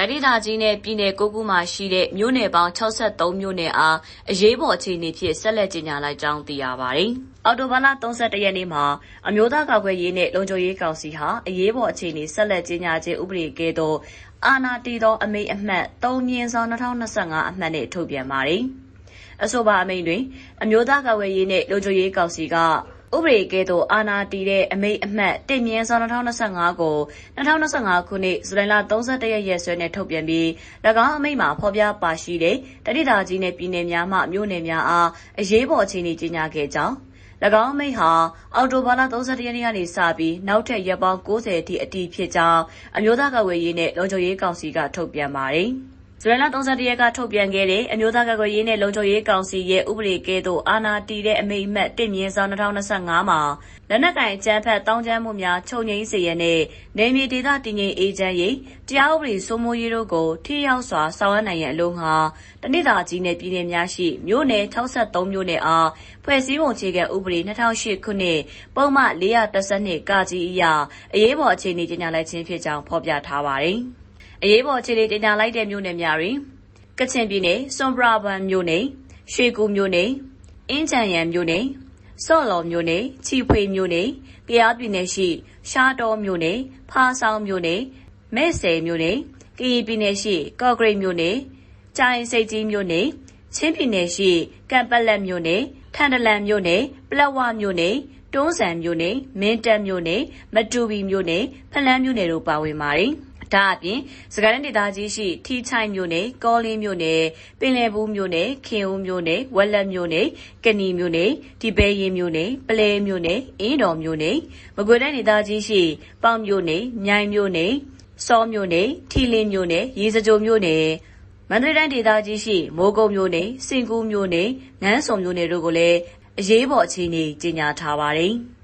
တိုင်းဒေသကြီးနဲ့ ပြည်နယ် ၉ ခုမှာရှိတဲ့ မြို့နယ်ပေါင်း63မြို့နယ်အား အရေးပေါ်အခြေအနေဖြင့်ဆက်လက် ကြေညာလိုက်ကြောင်း သိရပါတယ်။အော်တိုဘာလ31ရက်နေ့မှာ အမျိုးသားကာကွယ်ရေးနဲ့ လုံခြုံရေးကောင်စီဟာ အရေးပေါ်အခြေအနေ ဆက်လက်ကြေညာခြင်း ဥပဒေကဲ့သို့ အာဏာတည်သော အမိန့်အမှတ်3မြင်းဆောင်2025အမှတ်နဲ့ ထုတ်ပြန်ပါတယ်။အဆိုပါအမိန့်တွင် အမျိုးသားကာကွယ်ရေးနဲ့ လုံခြုံရေးကောင်စီက ဥပဒေကဲ့သို့ အာဏာတည်တဲ့အမိန့်အမှတ်1မြင်းဆောင်2025ကို2025ခုနှစ် ဇူလိုင်လ31ရက်ရက်စွဲနဲ့ ထုတ်ပြန်ပြီး၎င်းအမိန့်မှာ ဖော်ပြပါရှိတဲ့တတိတာကြီးနဲ့ပြည်နယ်များမှ မြို့နယ်များအား အရေးပေါ်အခြေအနေ ကြီးညာခဲ့ကြောင်း၎င်းအမိန့်ဟာ အော်တိုဘာလ31ရက်နေ့ကနေစပြီး နောက်ထပ် ရက်ပေါင်း90အထိ အတည်ဖြစ်ကြောင်း အမျိုးသားကာကွယ်ရေးနဲ့လုံခြုံရေးကောင်စီက ထုတ်ပြန်ပါတယ်။ ဇူလိုင်လ31ရက်က ထုတ်ပြန်ခဲ့တဲ့ အမျိုးသားကာကွယ်ရေးနဲ့ လုံခြုံရေးကောင်စီရဲ့ ဥပဒေကဲ့သို့ အာဏာတည်တဲ့ အမိန့်အမှတ်1မြင်းဆောင်2025မှာ လက်နက်ကင်အကြမ်းဖက်တောင်းကျမ်းမှုများ ချုပ်ငြိမ်းစေရတဲ့နေမြေဒေသ တည်ငြိမ်အေးချမ်းရေး တရားဥပဒေစိုးမိုးရေးတို့ကို ထိရောက်စွာ ဆောင်ရွက်နိုင်ရန်အလို့ငှာ တနစ်တာကြီးနဲ့ပြည်နယ်များရှိ မြို့နယ်63မြို့နယ်အား ဖွဲ့စည်းပုံခြေကဥပဒေ2008ခုနှစ် ပုံမှန်432ကကြီးအရ အရေးပေါ် အခြေအနေ ကြီးညာလိုက်ခြင်းဖြစ်ကြောင်း ဖော်ပြထားပါတယ်။ အရေးပေါ်အခြေအနေတင်ပြလိုက်တဲ့မြို့နယ်များတွင်ကချင်ပြည်နယ်စွန်ပရာဘန်မြို့နယ်ရွှေကူမြို့နယ်အင်းချံရံမြို့နယ်စော့လော်မြို့နယ်ချီဖွေမြို့နယ်ကယားပြည်နယ်ရှိရှားတော်မြို့နယ်ဖားဆောင်မြို့နယ်မဲဆယ်မြို့နယ်ကရင်ပြည်နယ်ရှိကော့ဂရိတ်မြို့နယ်ကြိုင်စိတ်ကြီးမြို့နယ်ချင်းပြည်နယ်ရှိကံပလက်မြို့နယ်ထန်တလန်မြို့နယ်ပလက်ဝမြို့နယ်တွန်းဆန်မြို့နယ်မင်းတပ်မြို့နယ်မတူပီမြို့နယ်ဖလန်းမြို့နယ်တို့ပါဝင်ပါတယ်။ ဒါအပြင်စကိုင်းဒေသကြီးရှိထီချိုင်မြို့နယ်ကောလင်းမြို့နယ်ပင်လယ်ဘူးမြို့နယ်ခင်ဦးမြို့နယ်ဝက်လက်မြို့နယ်ကဏီမြို့နယ်ဒီပဲရင်မြို့နယ်ပလဲမြို့နယ်အင်းတော်မြို့နယ်မကွေတိုင်းဒေသကြီးရှိပေါင်မြို့နယ်မြိုင်မြို့နယ်စောမြို့နယ်ထီလင်းမြို့နယ်ရေစကြိုမြို့နယ်မန္တလေးတိုင်းဒေသကြီးရှိမိုးကုတ်မြို့နယ်စင်ကူးမြို့နယ်ငန်းစုံမြို့နယ်တို့ကိုလည်းအရေးပေါ်အခြေအနေကြီးညာထားပါတယ်။